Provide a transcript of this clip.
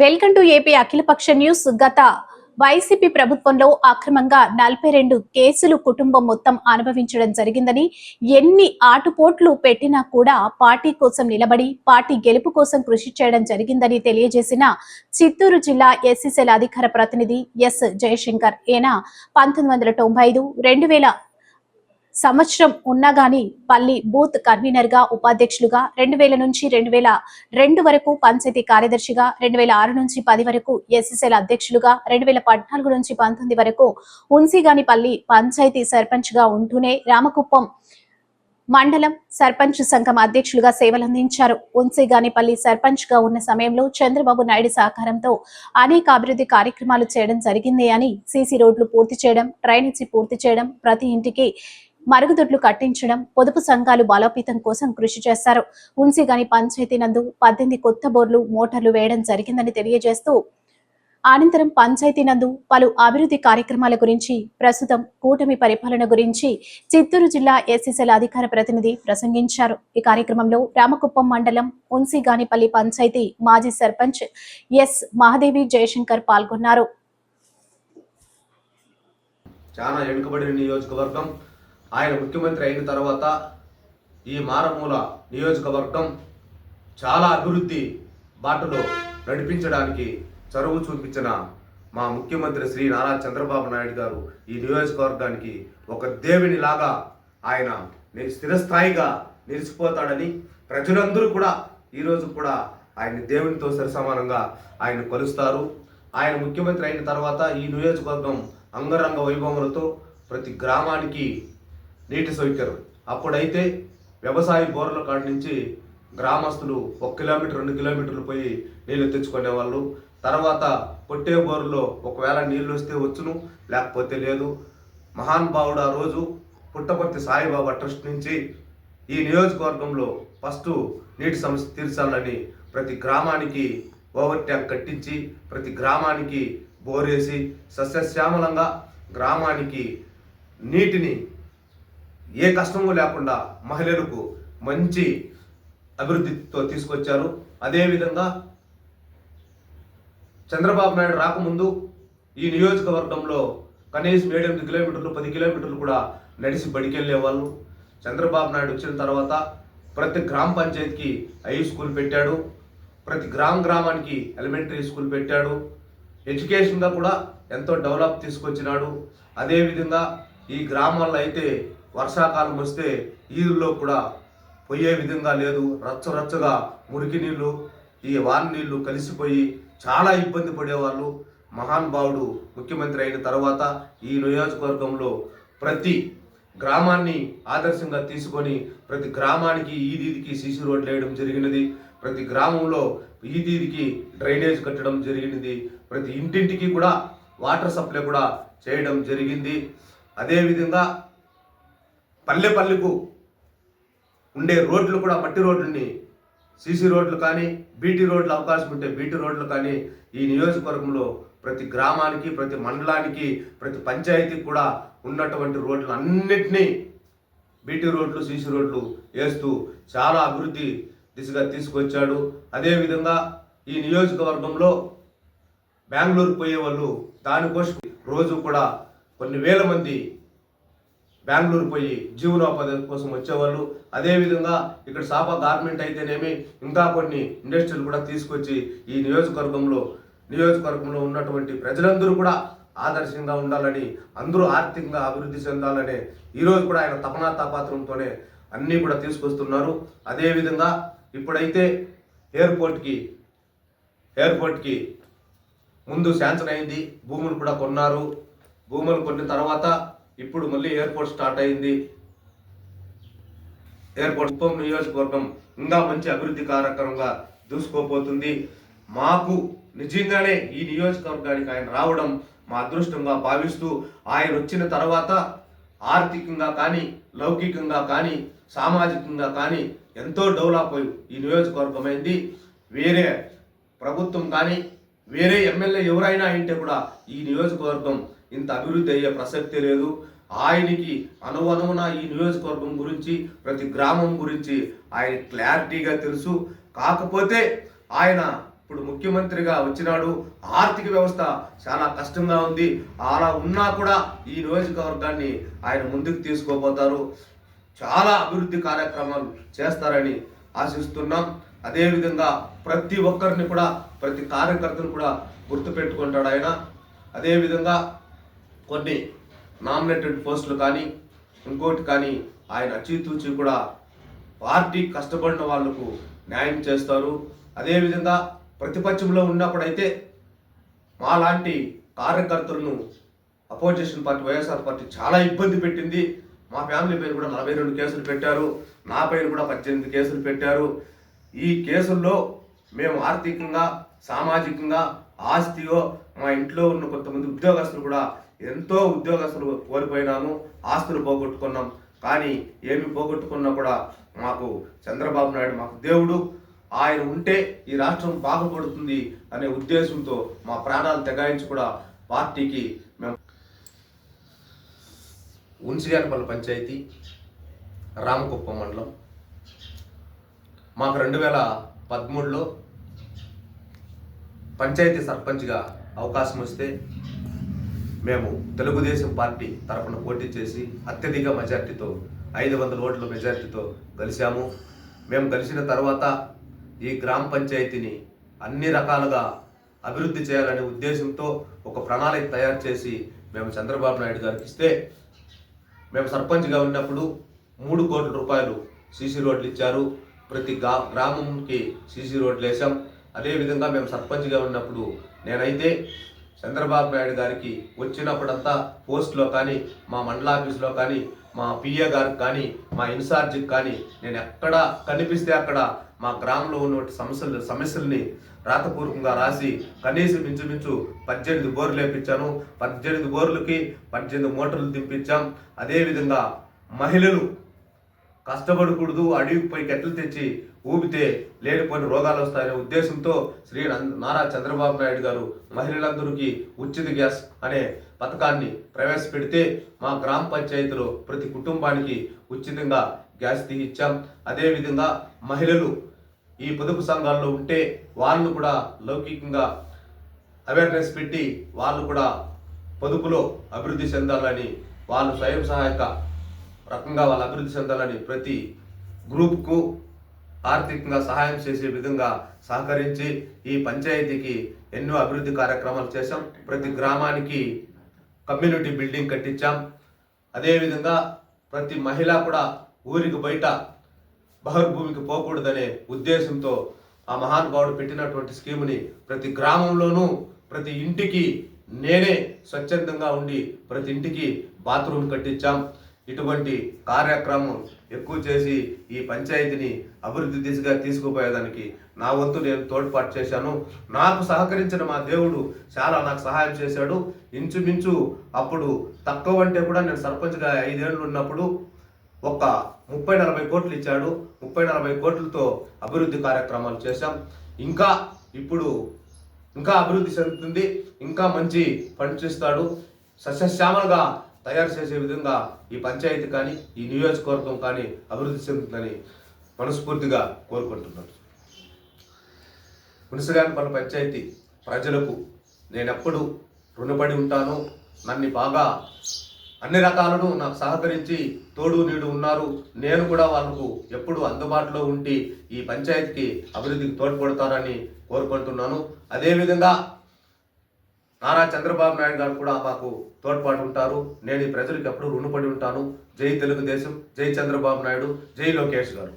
Welcome to AP అఖిలపక్ష news. గత YCP ప్రభుత్వంలో అక్రమంగా నలభై రెండు కేసులు కుటుంబం మొత్తం అనుభవించడం జరిగిందని ఎన్ని ఆటుపోట్లు పెట్టినా కూడా పార్టీ కోసం నిలబడి పార్టీ గెలుపు కోసం కృషి చేయడం జరిగిందని తెలియజేసిన చిత్తూరు జిల్లా ఎస్సీసీల అధికార ప్రతినిధి ఎస్ జయశంకర్. ఈయన పంతొమ్మిది వందల తొంభై ఐదు రెండు వేల సంవత్సరం ఉన్నా గానీ పల్లి బూత్ కన్వీనర్గా ఉపాధ్యక్షులుగా రెండు వేల నుంచి రెండు వేల రెండు వరకు పంచాయతీ కార్యదర్శిగా రెండు వేల ఆరు నుంచి పది వరకు ఎస్ఎస్ఎల్ అధ్యక్షులుగా రెండు వేల పద్నాలుగు నుంచి పంతొమ్మిది వరకు ఉన్సిగానిపల్లి పంచాయతీ సర్పంచ్గా ఉంటూనే రామకుప్పం మండలం సర్పంచ్ సంఘం అధ్యక్షులుగా సేవలందించారు. ఉన్సిగానిపల్లి సర్పంచ్గా ఉన్న సమయంలో చంద్రబాబు నాయుడు సహకారంతో అనేక అభివృద్ధి కార్యక్రమాలు చేయడం జరిగింది అని సీసీ రోడ్లు పూర్తి చేయడం డ్రైనేజీ పూర్తి చేయడం ప్రతి ఇంటికి మరుగుదొడ్లు కట్టించడం పొదుపు సంఘాలు బలోపేతం కోసం కృషి చేశారు. ఉన్సిగాని పంచాయతీ నందు పద్దెనిమిది కొత్త బోర్లు మోటార్లు వేయడం జరిగిందని తెలియజేస్తూ అనంతరం పంచాయతీ నందు పలు అభివృద్ధి కార్యక్రమాల గురించి ప్రస్తుతం కూటమి పరిపాలన గురించి చిత్తూరు జిల్లా ఎస్ఎస్ఎల్ అధికార ప్రతినిధి ప్రసంగించారు. ఈ కార్యక్రమంలో రామకుప్పం మండలం ఉన్సిగానిపల్లి పంచాయతీ మాజీ సర్పంచ్ ఎస్ మహాదేవి జయశంకర్ పాల్గొన్నారు. చాలా వెనుకబడిన నియోజకవర్గం ఆయన ముఖ్యమంత్రి అయిన తర్వాత ఈ మారమూల నియోజకవర్గం చాలా అభివృద్ధి బాటలో నడిపించడానికి చొరవ చూపించిన మా ముఖ్యమంత్రి శ్రీ నారా చంద్రబాబు నాయుడు గారు ఈ నియోజకవర్గానికి ఒక దేవునిలాగా ఆయన స్థిరస్థాయిగా నిలిచిపోతాడని ప్రజలందరూ కూడా ఈరోజు కూడా ఆయన దేవునితో సరిసమానంగా ఆయన కొలుస్తారు. ఆయన ముఖ్యమంత్రి అయిన తర్వాత ఈ నియోజకవర్గం అంగరంగ వైభవములతో ప్రతి గ్రామానికి నీటి సౌకర్యం. అప్పుడైతే వ్యవసాయ బోర్ల కాడి నుంచి గ్రామస్తులు ఒక కిలోమీటర్ రెండు కిలోమీటర్లు పోయి నీళ్ళు తెచ్చుకునే వాళ్ళు తర్వాత పొట్టే బోరులో ఒకవేళ నీళ్ళు వస్తే వచ్చును లేకపోతే లేదు. మహానుభావుడు ఆ రోజు పుట్టపర్తి సాయిబాబా ట్రస్ట్ నుంచి ఈ నియోజకవర్గంలో ఫస్ట్ నీటి సమస్య తీర్చాలని ప్రతి గ్రామానికి ఓవర్ ట్యాంక్ కట్టించి ప్రతి గ్రామానికి బోరేసి సస్యశ్యామలంగా గ్రామానికి నీటిని ఏ కష్టము లేకుండా మహిళలకు మంచి అభివృద్ధితో తీసుకొచ్చారు. అదేవిధంగా చంద్రబాబు నాయుడు రాకముందు ఈ నియోజకవర్గంలో కనీసం ఏడెనిమిది కిలోమీటర్లు పది కిలోమీటర్లు కూడా నడిచి బడికెళ్ళే వాళ్ళు చంద్రబాబు నాయుడు వచ్చిన తర్వాత ప్రతి గ్రామ పంచాయతీకి హై స్కూల్ పెట్టాడు. ప్రతి గ్రామ గ్రామానికి ఎలిమెంటరీ స్కూల్ పెట్టాడు. ఎడ్యుకేషన్గా కూడా ఎంతో డెవలప్ తీసుకొచ్చినాడు. అదేవిధంగా ఈ గ్రామాల్లో అయితే వర్షాకాలం వస్తే ఈదుల్లో కూడా పోయే విధంగా లేదు. రచ్చ రచ్చగా మురికి నీళ్ళు ఈ వాన నీళ్ళు కలిసిపోయి చాలా ఇబ్బంది పడేవాళ్ళు. మహానుభావుడు ముఖ్యమంత్రి అయిన తర్వాత ఈ నియోజకవర్గంలో ప్రతి గ్రామాన్ని ఆదర్శంగా తీసుకొని ప్రతి గ్రామానికి ఈదీదికి సీసీ రోడ్లు వేయడం జరిగినది. ప్రతి గ్రామంలో ఈదీదికి డ్రైనేజ్ కట్టడం జరిగినది. ప్రతి ఇంటింటికి కూడా వాటర్ సప్లై కూడా చేయడం జరిగింది. అదేవిధంగా పల్లె పల్లెకు ఉండే రోడ్లు కూడా మట్టి రోడ్లని సీసీ రోడ్లు కానీ బీటీ రోడ్లు అవకాశం ఉంటే బీటీ రోడ్లు కానీ ఈ నియోజకవర్గంలో ప్రతి గ్రామానికి ప్రతి మండలానికి ప్రతి పంచాయతీకి కూడా ఉన్నటువంటి రోడ్లు అన్నిటినీ బీటీ రోడ్లు సీసీ రోడ్లు వేస్తూ చాలా అభివృద్ధి దిశగా తీసుకొచ్చాడు. అదేవిధంగా ఈ నియోజకవర్గంలో బెంగళూరు పోయే వాళ్ళు దానికోసం రోజు కూడా కొన్ని వేల మంది బెంగళూరు పోయి జీవనోపాధి కోసం వచ్చేవాళ్ళు. అదేవిధంగా ఇక్కడ సాపా గార్మెంట్ అయితేనేమి ఇంకా కొన్ని ఇండస్ట్రీలు కూడా తీసుకొచ్చి ఈ నియోజకవర్గంలో నియోజకవర్గంలో ఉన్నటువంటి ప్రజలందరూ కూడా ఆదర్శంగా ఉండాలని అందరూ ఆర్థికంగా అభివృద్ధి చెందాలనే ఈరోజు కూడా ఆయన తపనా తాపాత్రంతోనే అన్నీ కూడా తీసుకొస్తున్నారు. అదేవిధంగా ఇప్పుడైతే ఎయిర్పోర్ట్కి ఎయిర్పోర్ట్కి ముందు శాంక్షన్ అయింది. భూములు కూడా కొన్నారు. భూములు కొన్న తర్వాత ఇప్పుడు మళ్ళీ ఎయిర్పోర్ట్ స్టార్ట్ అయింది. ఎయిర్పోర్ట్ కుప్పం నియోజకవర్గం ఇంకా మంచి అభివృద్ధి కార్యక్రమంగా దూసుకోపోతుంది. మాకు నిజంగానే ఈ నియోజకవర్గానికి ఆయన రావడం మా అదృష్టంగా భావిస్తూ ఆయన వచ్చిన తర్వాత ఆర్థికంగా కానీ లౌకికంగా కానీ సామాజికంగా కానీ ఎంతో డెవలప్ అయి ఈ నియోజకవర్గం అయింది. వేరే ప్రభుత్వం కానీ వేరే ఎమ్మెల్యే ఎవరైనా అయింటే కూడా ఈ నియోజకవర్గం ఇంత అభివృద్ధి అయ్యే ప్రసక్తే లేదు. ఆయనకి అనువనువున ఈ నియోజకవర్గం గురించి ప్రతి గ్రామం గురించి ఆయన క్లారిటీగా తెలుసు. కాకపోతే ఆయన ఇప్పుడు ముఖ్యమంత్రిగా వచ్చినాడు. ఆర్థిక వ్యవస్థ చాలా కష్టంగా ఉంది. అలా ఉన్నా కూడా ఈ నియోజకవర్గాన్ని ఆయన ముందుకు తీసుకోబోతారు. చాలా అభివృద్ధి కార్యక్రమాలు చేస్తారని ఆశిస్తున్నాం. అదేవిధంగా ప్రతి ఒక్కరిని కూడా ప్రతి కార్యకర్తను కూడా గుర్తుపెట్టుకుంటాడు ఆయన. అదేవిధంగా కొన్ని నామినేటెడ్ పోస్టులు కానీ ఇంకోటి కానీ ఆయన అచీతూచి కూడా పార్టీ కష్టపడిన వాళ్ళకు న్యాయం చేస్తారు. అదేవిధంగా ప్రతిపక్షంలో ఉన్నప్పుడైతే మాలాంటి కార్యకర్తలను అపోజిషన్ పార్టీ వైఎస్ఆర్ పార్టీ చాలా ఇబ్బంది పెట్టింది. మా ఫ్యామిలీ పైన కూడా నలభై రెండు కేసులు పెట్టారు. నా పైన కూడా పద్దెనిమిది కేసులు పెట్టారు. ఈ కేసుల్లో మేము ఆర్థికంగా సామాజికంగా ఆస్తియో మా ఇంట్లో ఉన్న కొంతమంది ఉద్యోగస్తులు కూడా ఎంతో ఉద్యోగస్తులు కోల్పోయినాము ఆస్తులు పోగొట్టుకున్నాం. కానీ ఏమి పోగొట్టుకున్నా కూడా మాకు చంద్రబాబు నాయుడు మాకు దేవుడు. ఆయన ఉంటే ఈ రాష్ట్రం బాగుపడుతుంది అనే ఉద్దేశంతో మా ప్రాణాలు తెగాయించి కూడా పార్టీకి మేము ఉన్సియానపల్లి పంచాయతీ రామకుప్పం మండలం. మాకు రెండు వేల పదమూడులో పంచాయతీ సర్పంచ్గా అవకాశం వస్తే మేము తెలుగుదేశం పార్టీ తరఫున పోటీ చేసి అత్యధిక మెజార్టీతో ఐదు వందల ఓట్ల మెజార్టీతో కలిశాము మేము గెలిచిన తర్వాత ఈ గ్రామ పంచాయతీని అన్ని రకాలుగా అభివృద్ధి చేయాలనే ఉద్దేశంతో ఒక ప్రణాళిక తయారు చేసి మేము చంద్రబాబు నాయుడు గారికి ఇస్తే మేము సర్పంచ్గా ఉన్నప్పుడు మూడు కోట్ల రూపాయలు సీసీ రోడ్లు ఇచ్చారు. ప్రతి గా గ్రామంకి సీసీ రోడ్లు వేసాం అదేవిధంగా మేము సర్పంచ్గా ఉన్నప్పుడు నేనైతే చంద్రబాబు నాయుడు గారికి వచ్చినప్పుడంతా పోస్ట్లో కానీ మా మండల ఆఫీస్లో కానీ మా పిఏ గారికి కానీ మా ఇన్ఛార్జికి కానీ నేను ఎక్కడ కనిపిస్తే అక్కడ మా గ్రామంలో ఉన్న సమస్యలు సమస్యల్ని రాతపూర్వకంగా రాసి కనీసం ఇంచుమించు పద్దెనిమిది బోర్లు వేపించాను. పద్దెనిమిది బోర్లకి పద్దెనిమిది మోటార్లు దింపించాం. అదేవిధంగా మహిళలు కష్టపడకూడదు అడవికి పోయి కట్టెలు తెచ్చి ఊపితే లేనిపోయిన రోగాలు వస్తాయనే ఉద్దేశంతో శ్రీ నారా చంద్రబాబు నాయుడు గారు మహిళలందరికీ ఉచిత గ్యాస్ అనే పథకాన్ని ప్రవేశపెడితే మా గ్రామ పంచాయతీలో ప్రతి కుటుంబానికి ఉచితంగా గ్యాస్ తీయించాం అదేవిధంగా మహిళలు ఈ పొదుపు సంఘాల్లో ఉంటే వాళ్ళను కూడా లౌకికంగా అవేర్నెస్ పెట్టి వాళ్ళు కూడా పొదుపులో అభివృద్ధి చెందాలని వాళ్ళు స్వయం సహాయక రకంగా వాళ్ళు అభివృద్ధి చెందాలని ప్రతి గ్రూప్కు ఆర్థికంగా సహాయం చేసే విధంగా సహకరించి ఈ పంచాయతీకి ఎన్నో అభివృద్ధి కార్యక్రమాలు చేశాం. ప్రతి గ్రామానికి కమ్యూనిటీ బిల్డింగ్ కట్టించాం. అదేవిధంగా ప్రతి మహిళ కూడా ఊరికి బయట బహిర్భూమికి పోకూడదనే ఉద్దేశంతో ఆ మహానుభావుడు పెట్టినటువంటి స్కీముని ప్రతి గ్రామంలోనూ ప్రతి ఇంటికి నేనే స్వచ్ఛందంగా ఉండి ప్రతి ఇంటికి బాత్రూమ్ కట్టించాం. ఇటువంటి కార్యక్రమం ఎక్కువ చేసి ఈ పంచాయతీని అభివృద్ధి దిశగా తీసుకుపోయేదానికి నా వంతు నేను తోడ్పాటు చేశాను. నాకు సహకరించిన మా దేవుడు చాలా నాకు సహాయం చేశాడు. ఇంచుమించు అప్పుడు తక్కువ అంటే కూడా నేను సర్పంచ్గా ఐదేళ్ళు ఉన్నప్పుడు ఒక ముప్పై నలభై కోట్లు ఇచ్చాడు. ముప్పై నలభై కోట్లతో అభివృద్ధి కార్యక్రమాలు చేశాం. ఇంకా ఇప్పుడు ఇంకా అభివృద్ధి చెందుతుంది. ఇంకా మంచి పని చేస్తాడు. సస్యశ్యామలుగా తయారు చేసే విధంగా ఈ పంచాయతీ కానీ ఈ నియోజకవర్గం కానీ అభివృద్ధి చెందుతుందని మనస్ఫూర్తిగా కోరుకుంటున్నాను మునిసిగానపల్లి పంచాయతీ ప్రజలకు నేనెప్పుడు రుణపడి ఉంటాను నన్ను బాగా అన్ని రకాలను నాకు సహకరించి తోడు నీడు ఉన్నారు. నేను కూడా వాళ్ళకు ఎప్పుడు అందుబాటులో ఉండి ఈ పంచాయతీకి అభివృద్ధికి తోడ్పడతానని కోరుకుంటున్నాను. అదేవిధంగా నారా చంద్రబాబు నాయుడు గారు కూడా మాకు తోడ్పాటు ఉంటారు. నేను ఈ ప్రజలకు ఎప్పుడు రుణపడి ఉంటాను. జై తెలుగుదేశం జై చంద్రబాబు నాయుడు జై లోకేష్ గారు.